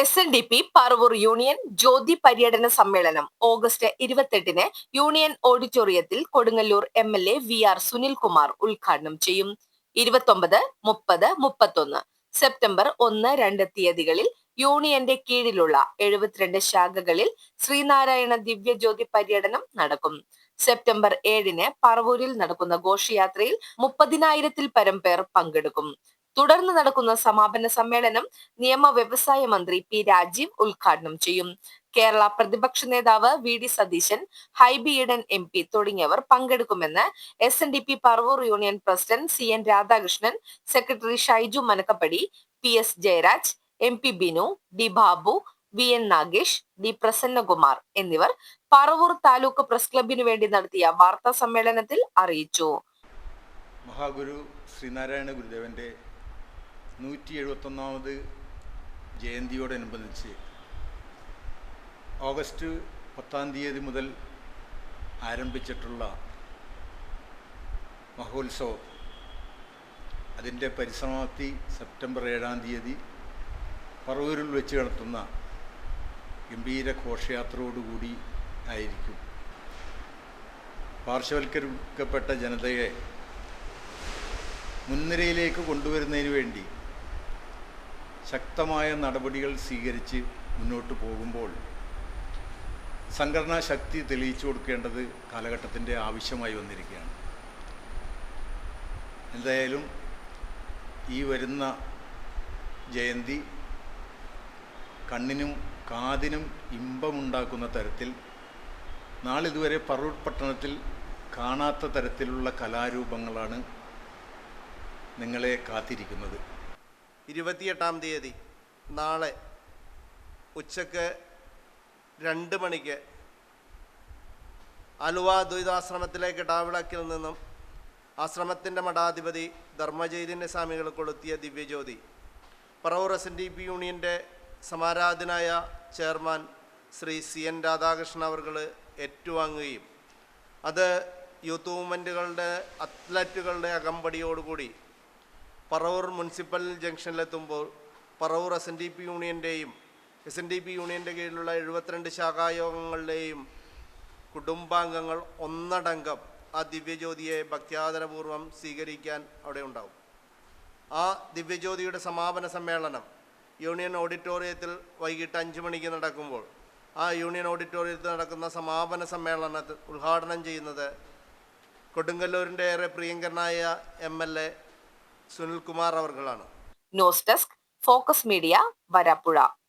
S N D P Paravur union ജ്യോതി പര്യടന സമ്മേളനം August ഇരുപത്തെട്ടിന് യൂണിയൻ ഓഡിറ്റോറിയത്തിൽ Kodungallur M L A V R Sunilkumar ഉദ്ഘാടനം ചെയ്യും. ഇരുപത്തൊമ്പത് മുപ്പത് മുപ്പത്തൊന്ന് സെപ്റ്റംബർ ഒന്ന് രണ്ട് തീയതികളിൽ യൂണിയന്റെ കീഴിലുള്ള എഴുപത്തിരണ്ട് ശാഖകളിൽ ശ്രീനാരായണ ദിവ്യജ്യോതി പര്യടനം നടക്കും. സെപ്റ്റംബർ ഏഴിന് പറവൂരിൽ നടക്കുന്ന ഘോഷയാത്രയിൽ മുപ്പതിനായിരത്തിൽ പരം പേർ പങ്കെടുക്കും. തുടർന്ന് നടക്കുന്ന സമാപന സമ്മേളനം നിയമ വ്യവസായ മന്ത്രി പി രാജീവ് ഉദ്ഘാടനം ചെയ്യും. കേരള പ്രതിപക്ഷ നേതാവ് V D Satheesan Hibi Eden M P തുടങ്ങിയവർ പങ്കെടുക്കുമെന്ന് S N D P Paravur union president C N Radhakrishnan secretary Shaiju Manakkappady P S Jayaraj M P Binu D Babu V N Nagesh D Prasannakumar എന്നിവർ Paravur taluk press ക്ലബിനു വേണ്ടി നടത്തിയ വാർത്താ സമ്മേളനത്തിൽ അറിയിച്ചു. മഹാഗുരു ശ്രീനാരായണ ഗുരുദേവന്റെ നൂറ്റി എഴുപത്തൊന്നാമത് ജയന്തിയോടനുബന്ധിച്ച് ഓഗസ്റ്റ് പത്താം തീയതി മുതൽ ആരംഭിച്ചിട്ടുള്ള മഹോത്സവം. അതിന്റെ പരിസമാപ്തി സെപ്റ്റംബർ ഏഴാം തീയതി പറവൂരിൽ വെച്ച് നടത്തുന്ന ഗംഭീര ഘോഷയാത്രയോടുകൂടി ആയിരിക്കും. പാർശ്വവൽക്കരിക്കപ്പെട്ട ജനതയെ മുൻനിരയിലേക്ക് കൊണ്ടുവരുന്നതിന് വേണ്ടി ശക്തമായ നടപടികൾ സ്വീകരിച്ച് മുന്നോട്ട് പോകുമ്പോൾ സംഘടനാ ശക്തി തെളിയിച്ചു കൊടുക്കേണ്ടത് കാലഘട്ടത്തിന്റെ ആവശ്യമായി വന്നിരിക്കുകയാണ്. എന്തായാലും ഈ വരുന്ന ജയന്തി കണ്ണിനും കാതിനും ഇമ്പമുണ്ടാക്കുന്ന തരത്തിൽ നാളിതുവരെ പറൂർ പട്ടണത്തിൽ കാണാത്ത തരത്തിലുള്ള കലാരൂപങ്ങളാണ് നിങ്ങളെ കാത്തിരിക്കുന്നത്. ഇരുപത്തിയെട്ടാം തീയതി നാളെ ഉച്ചയ്ക്ക് രണ്ട് മണിക്ക് അലുവ ദ്വൈതാശ്രമത്തിലെ കിടാവിളക്കിൽ നിന്നും ആശ്രമത്തിന്റെ മഠാധിപതി ധർമ്മചൈതന്യ സ്വാമികൾ കൊളുത്തിയ Divyajyothi. Paravur S N D P യൂണിയന്റെ സമാരാധനായ chairman Shri C N Radhakrishnan അവർ ഏറ്റുവാങ്ങുകയും അത് യൂത്ത് മൂവ്മെന്റുകളുടെ അത്ലറ്റുകളുടെ അകമ്പടിയോടുകൂടി Paravur municipal ജംഗ്ഷനിലെത്തുമ്പോൾ Paravur S N D P യൂണിയന്റെയും S N D P യൂണിയന്റെ കീഴിലുള്ള എഴുപത്തിരണ്ട് ശാഖായോഗങ്ങളുടെയും കുടുംബാംഗങ്ങൾ ഒന്നടങ്കം ആ ദിവ്യജ്യോതിയെ ഭക്ത്യാദരപൂർവം സ്വീകരിക്കാൻ അവിടെ ഉണ്ടാവും. ആ ദിവ്യജ്യോതിയുടെ സമാപന സമ്മേളനം യൂണിയൻ ഓഡിറ്റോറിയത്തിൽ വൈകിട്ട് അഞ്ച് മണിക്ക് നടക്കുമ്പോൾ ആ യൂണിയൻ ഓഡിറ്റോറിയത്തിൽ നടക്കുന്ന സമാപന സമ്മേളനത്തിൽ ഉദ്ഘാടനം ചെയ്യുന്നത് കൊടുങ്ങല്ലൂരിന്റെ ഏറെ പ്രിയങ്കരനായ M L A Sunilkumar അവർകളാണ്. News desk focus media Varappuzha.